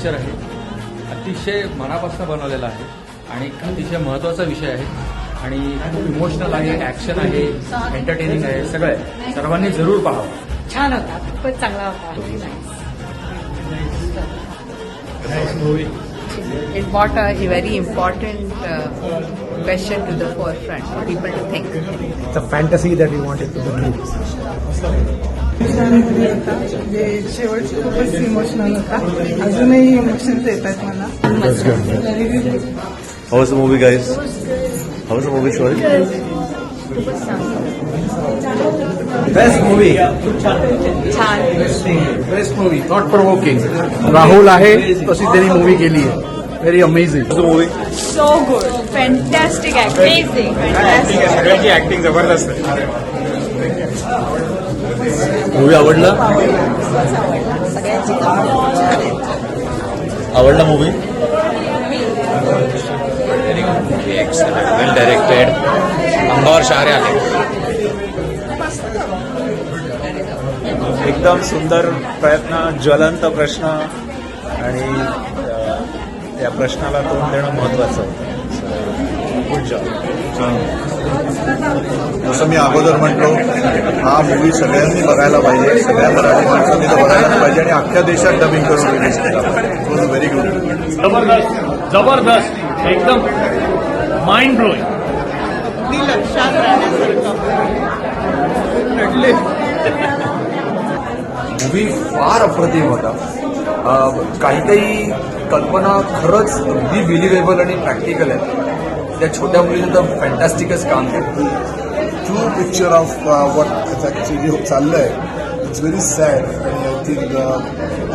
अतिशय मनापासून बनवलेला आहे आणि अतिशय महत्त्वाचा विषय आहे आणि खूप इमोशनल आहे ॲक्शन आहे एंटरटेनिंग आहे सगळं आहे सर्वांनी जरूर पाहावं छान होता खूपच चांगला होता It brought a very important uh, question to the forefront for people to think. It's a fantasy that we wanted to do. शेवट इमोशनल होता अजूनही इमोशन्स येत आहेत मला movie guys movie best movie छान best movie thought provoking Rahul आहे तशी त्यांनी मूवी केली आहे very amazing movie? So good fantastic fantastic सगळ्यांची ऍक्टिंग जबरदस्त. आहे Movie आवडला? आवडला मूवी वेल डायरेक्टेड अंगावर शहारे आले. एकदम सुंदर प्रयत्न ज्वलंत प्रश्न आणि अ, या प्रश्नाला तोंड देणं महत्वाचं होतं गुड जॉब जसं मी अगोदर म्हटलो हा मूवी सगळ्यांनी बघायला पाहिजे सगळ्या मराठी माणसांनी तो बघायला पाहिजे आणि अख्ख्या देशात डबिंग करून रिलीज केला. वॉज व्हेरी गुड जबरदस्त जबरदस्त एकदम माइंड ब्लोईंग मूवी फार अप्रतिम होता. काही काही कल्पना खरंच अगदी बिलिव्हेबल आणि प्रॅक्टिकल आहेत त्या छोट्या मुलीने तर फॅन्टॅस्टिकच काम केलं. True picture of what actually चाललंय. इट्स व्हेरी सॅड आणि I think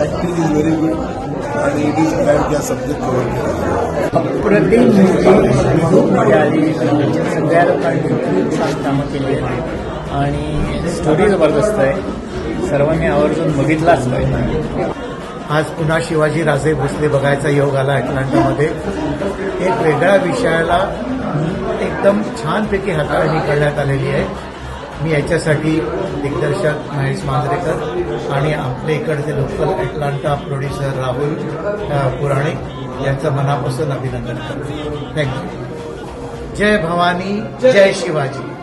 acting is very good आणि इट इज ग्लॅड या सब्जेक्ट कव्हर केला अप्रतिम मूवी खूप मजा आली सगळ्या लोकांनी खूप छान कामं केली आहेत आणि स्टोरी जबरदस्त आहे सर्वांनी आवर्जून बघितलाच पाहिजे आज पुन्हा शिवाजी राजे भोसले बघायचा योग आला अटलांटामध्ये. एक वेगळ्या विषयाला एकदम छानपैकी हाताळणी करण्यात आलेली आहे. मी याच्यासाठी दिग्दर्शक महेश मांजरेकर आणि आपल्या इकडचे local Atlanta producer Rahul Puranik यांचं मनापासून अभिनंदन करतो. थँक्यू जय भवानी जय शिवाजी.